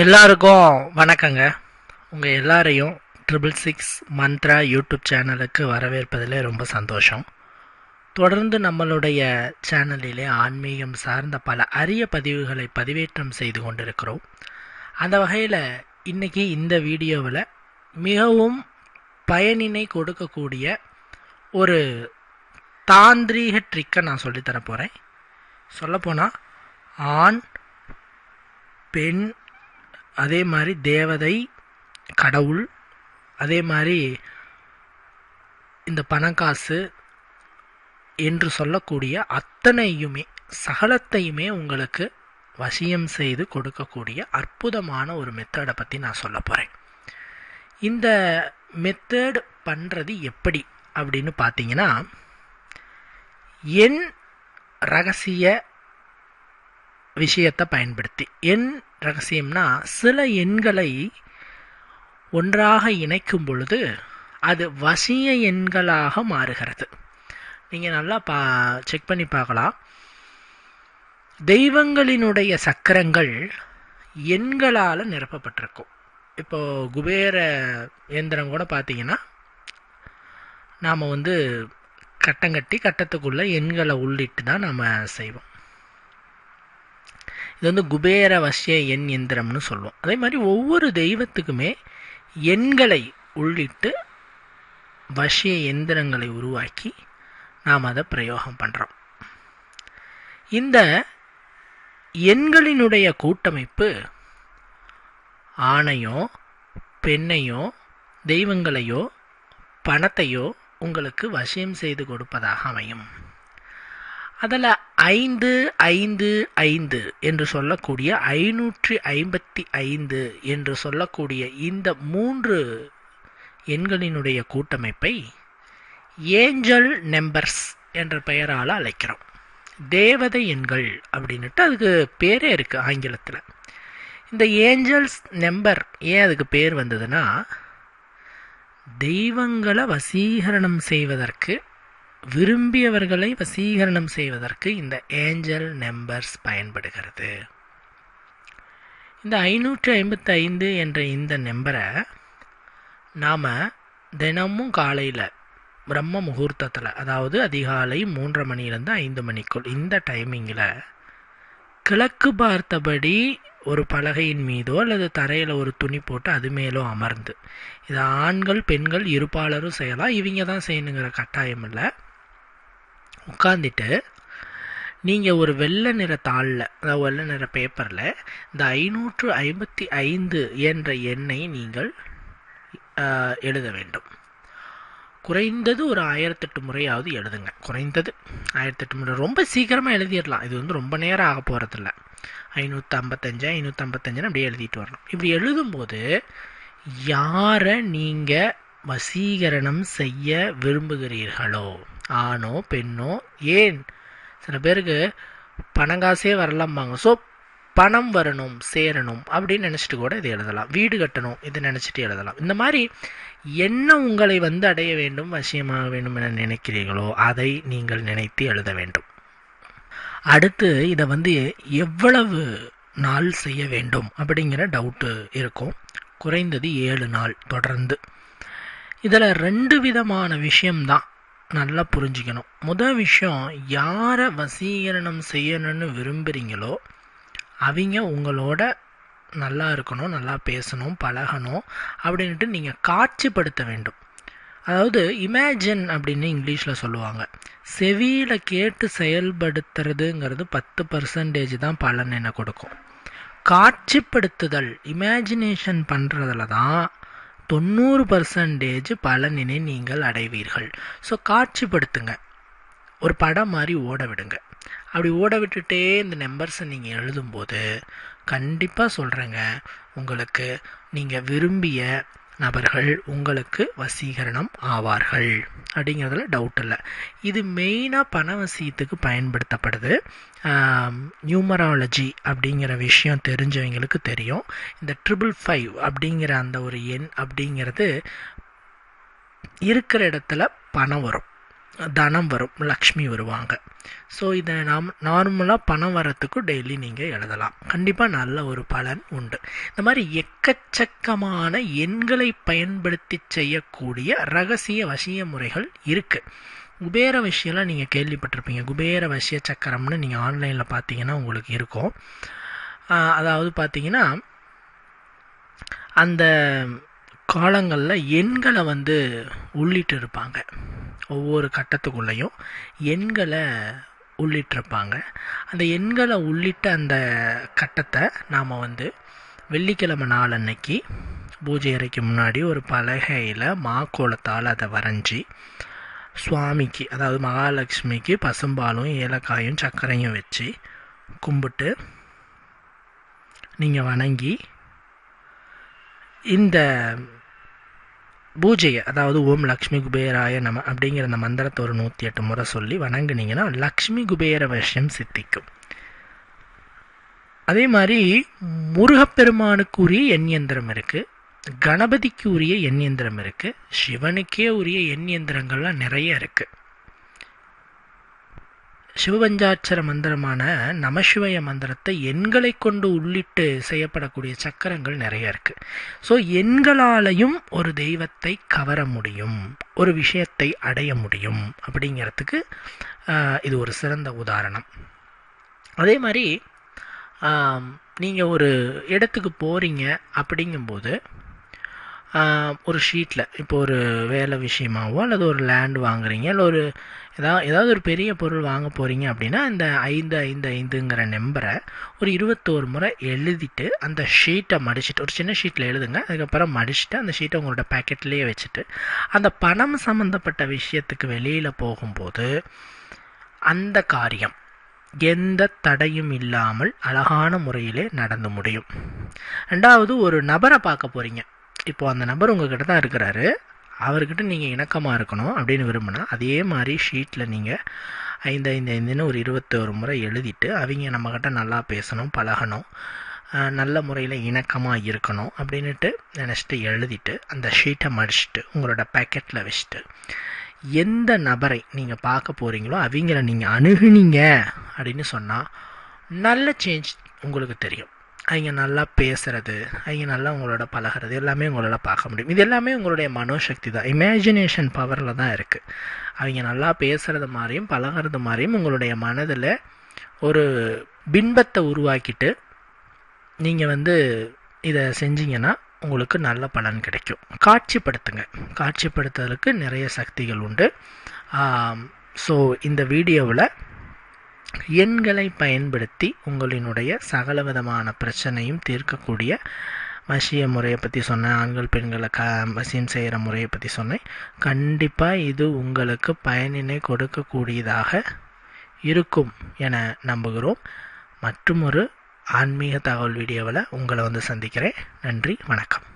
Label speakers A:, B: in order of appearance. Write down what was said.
A: எல்லாருக்கும் வணக்கங்க. உங்கள் எல்லாரையும் ட்ரிபிள் சிக்ஸ் மந்த்ரா யூடியூப் சேனலுக்கு வரவேற்பதில் ரொம்ப சந்தோஷம். தொடர்ந்து நம்மளுடைய சேனலிலே ஆன்மீகம் சார்ந்த பல அரிய பதிவுகளை பதிவேற்றம் செய்து கொண்டிருக்கிறோம். அந்த வகையில் இன்றைக்கி இந்த வீடியோவில் மிகவும் பயனினை கொடுக்கக்கூடிய ஒரு தாந்திரீக ட்ரிக்கை நான் சொல்லித்தர போகிறேன் சொல்லப்போனால் ஆண் பெண் அதே மாதிரி தேவதை கடவுள் அதே மாதிரி இந்த பணக்காசு என்று சொல்லக்கூடிய அத்தனையுமே சகலத்தையுமே உங்களுக்கு வசியம் செய்து கொடுக்கக்கூடிய அற்புதமான ஒரு மெத்தடை பற்றி நான் சொல்ல போகிறேன் இந்த மெத்தட் பண்ணுறது எப்படி அப்படின்னு பார்த்தீங்கன்னா என் ரகசிய விஷயத்தை பயன்படுத்தி. எண் ரகசியம்னா சில எண்களை ஒன்றாக இணைக்கும் பொழுது அது வசிய எண்களாக மாறுகிறது. நீங்கள் நல்லா பா செக் பண்ணி பார்க்கலாம். தெய்வங்களினுடைய சக்கரங்கள் எண்களால் நிரப்பப்பட்டிருக்கும். இப்போது குபேர இயந்திரம் கூட பார்த்தீங்கன்னா நாம் வந்து கட்டங்கட்டி கட்டத்துக்குள்ளே எண்களை உள்ளிட்டு தான் நம்ம செய்வோம். இது வந்து குபேர வசிய எண் எந்திரம்னு சொல்லுவோம். அதே மாதிரி ஒவ்வொரு தெய்வத்துக்குமே எண்களை உள்ளிட்டு வசிய எந்திரங்களை உருவாக்கி நாம் அதை பிரயோகம் பண்ணுறோம் இந்த எண்களினுடைய கூட்டமைப்பு ஆணையோ பெண்ணையோ தெய்வங்களையோ பணத்தையோ உங்களுக்கு வசியம் செய்து கொடுப்பதாக அமையும். அதில் ஐந்து ஐந்து ஐந்து என்று சொல்லக்கூடிய ஐநூற்றி ஐம்பத்தி ஐந்து என்று சொல்லக்கூடிய இந்த மூன்று எண்களினுடைய கூட்டமைப்பை ஏஞ்சல் நம்பர்ஸ் என்ற பெயரால் அழைக்கிறோம். தேவதை எண்கள் அப்படின்னுட்டு அதுக்கு பேரே இருக்குது ஆங்கிலத்தில். இந்த ஏஞ்சல்ஸ் நம்பர் ஏன் அதுக்கு பேர் வந்ததுன்னா தெய்வங்களை வசீகரணம் செய்வதற்கு விரும்பியவர்களை வசீகரணம் செய்வதற்கு இந்த ஏஞ்சல் நம்பர்ஸ் பயன்படுகிறது. இந்த ஐநூற்றி ஐம்பத்தி ஐந்து என்ற இந்த நம்பரை நாம் தினமும் காலையில் பிரம்ம முகூர்த்தத்தில் அதாவது அதிகாலை மூன்றரை மணிலேருந்து ஐந்து மணிக்குள் இந்த டைமிங்கில் கிழக்கு பார்த்தபடி ஒரு பலகையின் மீதோ அல்லது தரையில் ஒரு துணி போட்டு அது மேலோ அமர்ந்து இது ஆண்கள் பெண்கள் இருப்பாளரும் செய்யலாம் இவங்க தான் செய்யணுங்கிற கட்டாயம் இல்லை. உட்காந்துட்டு நீங்கள் ஒரு வெள்ளை நிற தாளில் அதாவது வெள்ளை நிற பேப்பரில் இந்த ஐநூற்று ஐம்பத்தி ஐந்து என்ற எண்ணை நீங்கள் எழுத வேண்டும். குறைந்தது ஒரு ஆயிரத்தெட்டு முறையாவது எழுதுங்க. குறைந்தது ஆயிரத்தெட்டு முறை. ரொம்ப சீக்கிரமாக எழுதிடலாம். இது வந்து ரொம்ப நேரம் ஆக போகிறதில்ல ஐநூற்றி ஐம்பத்தஞ்சு ஐநூற்றி ஐம்பத்தஞ்சுன்னு அப்படியே எழுதிட்டு வரணும். இப்படி எழுதும்போது யாரை நீங்கள் வசீகரணம் செய்ய விரும்புகிறீர்களோ? ஆணோ பெண்ணோ ஏன்? சில பேருக்கு பணங்காசே வரலாம்பாங்க. ஸோ பணம் வரணும் சேரணும் அப்படின்னு நினச்சிட்டு கூட இது எழுதலாம். வீடு கட்டணும் இது நினச்சிட்டு எழுதலாம். இந்த மாதிரி என்ன உங்களை வந்து அடைய வேண்டும் வசியமாக வேண்டும் என நினைக்கிறீர்களோ அதை நீங்கள் நினைத்து எழுத வேண்டும். அடுத்து இதை வந்து எவ்வளவு நாள் செய்ய வேண்டும் அப்படிங்கிற டவுட்டு இருக்கும். குறைந்தது ஏழு நாள் தொடர்ந்து. இதில் ரெண்டு விதமான விஷயம்தான். நல்லா புரிஞ்சுக்கணும். முதல் விஷயம் யாரை வசீகரணம் செய்யணும்னு விரும்புகிறீங்களோ அவங்க உங்களோட நல்லா இருக்கணும் நல்லா பேசணும் பழகணும் அப்படின்ட்டு நீங்கள் காட்சிப்படுத்த வேண்டும். அதாவது இமேஜின் அப்படின்னு இங்கிலீஷில் சொல்லுவாங்க. செவியில் கேட்டு செயல்படுத்துறதுங்கிறது பத்து பர்சன்டேஜ் தான் பலன் என்ன கொடுக்கும். காட்சிப்படுத்துதல் இமேஜினேஷன் பண்ணுறதுல தான் தொண்ணூறு பர்சன்டேஜ் பலனினை நீங்கள் அடைவீர்கள். ஸோ காட்சிப்படுத்துங்க. ஒரு படம் மாதிரி ஓட விடுங்க அப்படி ஓட விட்டுட்டே இந்த நம்பர்ஸை நீங்கள் எழுதும்போது கண்டிப்பாக சொல்கிறேங்க உங்களுக்கு நீங்கள் விரும்பிய நபர்கள் உங்களுக்கு வசீகரணம் ஆவார்கள். அப்படிங்கிறதுல டவுட் இல்லை. இது மெயினாக பணவசியத்துக்கு பயன்படுத்தப்படுது. நியூமராலஜி அப்படிங்கிற விஷயம் தெரிஞ்சவங்களுக்கு தெரியும். இந்த ட்ரிபிள் ஃபைவ் அப்படிங்கிற அந்த ஒரு எண் அப்படிங்கிறது இருக்கிற இடத்துல பணம் வரும். தனம் வரும் லக்ஷ்மி வருவாங்க. ஸோ இதை நாம் நார்மலாக பணம் வரத்துக்கும் டெய்லி நீங்கள் எழுதலாம். கண்டிப்பாக நல்ல ஒரு பலன் உண்டு. இந்த மாதிரி எக்கச்சக்கமான எண்களை பயன்படுத்தி செய்யக்கூடிய ரகசிய வசிய முறைகள் இருக்குது குபேர விஷயம்லாம் நீங்கள் கேள்விப்பட்டிருப்பீங்க. குபேர வசிய சக்கரம்னு நீங்கள் ஆன்லைனில் பார்த்தீங்கன்னா உங்களுக்கு இருக்கும். அதாவது பார்த்தீங்கன்னா அந்த காலங்களில் எண்களை வந்து உள்ளிட்டு இருப்பாங்க. ஒவ்வொரு கட்டத்துக்குள்ளேயும் எண்களை உள்ளிட்டிருப்பாங்க. அந்த எண்களை உள்ளிட்ட அந்த கட்டத்தை நாம் வந்து வெள்ளிக்கிழமை நாள் அன்னைக்கு பூஜை அறைக்கு முன்னாடி ஒரு பலகையில் மாக்கோலத்தால் அதை வரைஞ்சி சுவாமிக்கு அதாவது மகாலட்சுமிக்கு பசும்பாலும் ஏலக்காயும் சர்க்கரையும் வச்சு கும்பிட்டு நீங்கள் வணங்கி இந்த பூஜையை அதாவது ஓம் லக்ஷ்மி குபேராய நம அப்படிங்கிற அந்த மந்திரத்தை ஒரு நூற்றி எட்டு முறை சொல்லி வணங்குனீங்கன்னா லக்ஷ்மி குபேர விஷயம் சித்திக்கும். அதே மாதிரி முருகப்பெருமானுக்கு உரிய எண் எந்திரம் இருக்குது கணபதிக்கு உரிய எண் எந்திரம் இருக்குது சிவனுக்கே உரிய எண்ணியந்திரங்கள்லாம் நிறைய இருக்குது சிவபஞ்சாட்சர மந்திரமான நமசிவய மந்திரத்தை எண்களை கொண்டு உள்ளிட்டு செய்யப்படக்கூடிய சக்கரங்கள் நிறைய இருக்கு. ஸோ எண்களாலையும் ஒரு தெய்வத்தை கவர முடியும் ஒரு விஷயத்தை அடைய முடியும் அப்படிங்கிறதுக்கு இது ஒரு சிறந்த உதாரணம். அதே மாதிரி நீங்கள் ஒரு இடத்துக்கு போகிறீங்க அப்படிங்கும்போது ஒரு ஷீட்டில் இப்போ ஒரு வேலை விஷயமாவோ அல்லது ஒரு லேண்ட் வாங்குறீங்க இல்லை ஒரு ஏதாவது ஏதாவது ஒரு பெரிய பொருள் வாங்க போகிறீங்க அப்படின்னா இந்த ஐந்து ஐந்து ஐந்துங்கிற நம்பரை ஒரு இருபத்தோரு முறை எழுதிட்டு அந்த ஷீட்டை மடிச்சிட்டு ஒரு சின்ன ஷீட்டில் எழுதுங்க அதுக்கப்புறம் மடிச்சுட்டு அந்த ஷீட்டை உங்களோட பேக்கெட்லேயே வச்சுட்டு அந்த பணம் சம்மந்தப்பட்ட விஷயத்துக்கு வெளியில் போகும்போது அந்த காரியம் எந்த தடையும் இல்லாமல் அழகான முறையிலே நடந்து முடியும். ரெண்டாவது ஒரு நபரை பார்க்க போகிறீங்க இப்போ அந்த நபர் உங்ககிட்ட தான் இருக்கிறாரு. அவர்கிட்ட நீங்கள் இணக்கமாக இருக்கணும் அப்படின்னு விரும்பினா அதே மாதிரி ஷீட்டில் நீங்கள் ஐந்து ஐந்து ஐந்துன்னு ஒரு இருபத்தோரு முறை எழுதிட்டு அவங்க நம்மக்கிட்ட நல்லா பேசணும் பழகணும் நல்ல முறையில் இணக்கமாக இருக்கணும் அப்படின்ட்டு நினச்சிட்டு எழுதிட்டு அந்த ஷீட்டை மடிச்சுட்டு உங்களோட பேக்கெட்டில் வச்சுட்டு எந்த நபரை நீங்கள் பார்க்க போகிறீங்களோ அவங்கள நீங்கள் அணுகுனீங்க அப்படின்னு சொன்னால் நல்ல சேஞ்ச் உங்களுக்கு தெரியும். அவங்க நல்லா பேசுகிறது அவங்க நல்லா உங்களோட பழகிறது எல்லாமே உங்களால் பார்க்க முடியும். இது எல்லாமே உங்களுடைய மனோசக்தி தான். இமேஜினேஷன் பவரில் தான் இருக்குது அவங்க நல்லா பேசுகிறது மாதிரியும் பழகிறது மாதிரியும் உங்களுடைய மனதில் ஒரு பின்பத்தை உருவாக்கிட்டு நீங்கள் வந்து இதை செஞ்சீங்கன்னா உங்களுக்கு நல்ல பலன் கிடைக்கும். காட்சிப்படுத்துங்க. காட்சிப்படுத்துறதுக்கு நிறைய சக்திகள் உண்டு. ஸோ இந்த வீடியோவில் எண்களை பயன்படுத்தி உங்களினுடைய சகல விதமான பிரச்சனையும் தீர்க்கக்கூடிய வசிய முறையை பற்றி சொன்னேன். ஆண்கள் பெண்களை க வசியம் செய்கிற முறையை பற்றி சொன்னேன். கண்டிப்பாக இது உங்களுக்கு பயனினை கொடுக்கக்கூடியதாக இருக்கும் என நம்புகிறோம். மற்றும் ஒரு ஆன்மீக தகவல் வீடியோவில் உங்களை வந்து சந்திக்கிறேன். நன்றி வணக்கம்.